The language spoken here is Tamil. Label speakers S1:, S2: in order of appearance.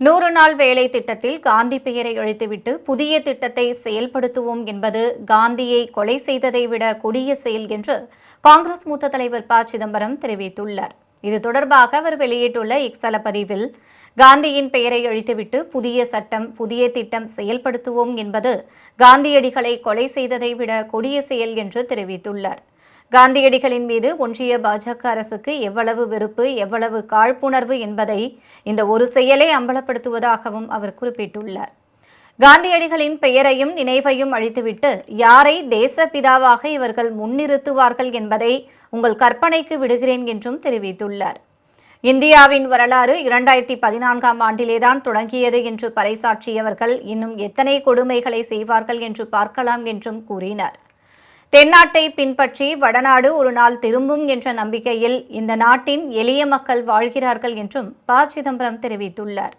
S1: நூறு நாள் வேலை திட்டத்தில் காந்தி பெயரை அழித்துவிட்டு புதிய திட்டத்தை செயல்படுத்துவோம் என்பது காந்தியை கொலை செய்ததை விட கொடிய செயல் என்று காங்கிரஸ் மூத்த தலைவர் ப. சிதம்பரம் தெரிவித்துள்ளார். இது தொடர்பாக அவர் வெளியிட்டுள்ள எக்ஸல பதிவில் காந்தியின் பெயரை அழித்துவிட்டு புதிய சட்டம் புதிய திட்டம் செயல்படுத்துவோம் என்பது காந்தியடிகளை கொலை செய்ததை விட கொடிய செயல் என்று தெரிவித்துள்ளார். காந்தியடிகளின் மீது ஒன்றிய பாஜக அரசுக்கு எவ்வளவு வெறுப்பு எவ்வளவு காழ்ப்புணர்வு என்பதை இந்த ஒரு செயலை அம்பலப்படுத்துவதாகவும் அவர் குறிப்பிட்டுள்ளார். காந்தியடிகளின் பெயரையும் நினைவையும் அழித்துவிட்டு யாரை தேசப்பிதாவாக இவர்கள் முன்னிறுத்துவார்கள் என்பதை உங்கள் கற்பனைக்கு விடுகிறேன் என்றும் தெரிவித்துள்ளார். இந்தியாவின் வரலாறு இரண்டாயிரத்தி பதினான்காம் ஆண்டிலேதான் தொடங்கியது என்று பறைசாற்றியவர்கள் இன்னும் எத்தனை கொடுமைகளை செய்வார்கள் என்று பார்க்கலாம் என்றும் கூறினார். தென்னாட்டை பின்பற்றி வடநாடு ஒரு நாள் திரும்பும் என்ற நம்பிக்கையில் இந்த நாட்டின் எளிய மக்கள் வாழ்கிறார்கள் என்றும் ப. சிதம்பரம் தெரிவித்துள்ளார்.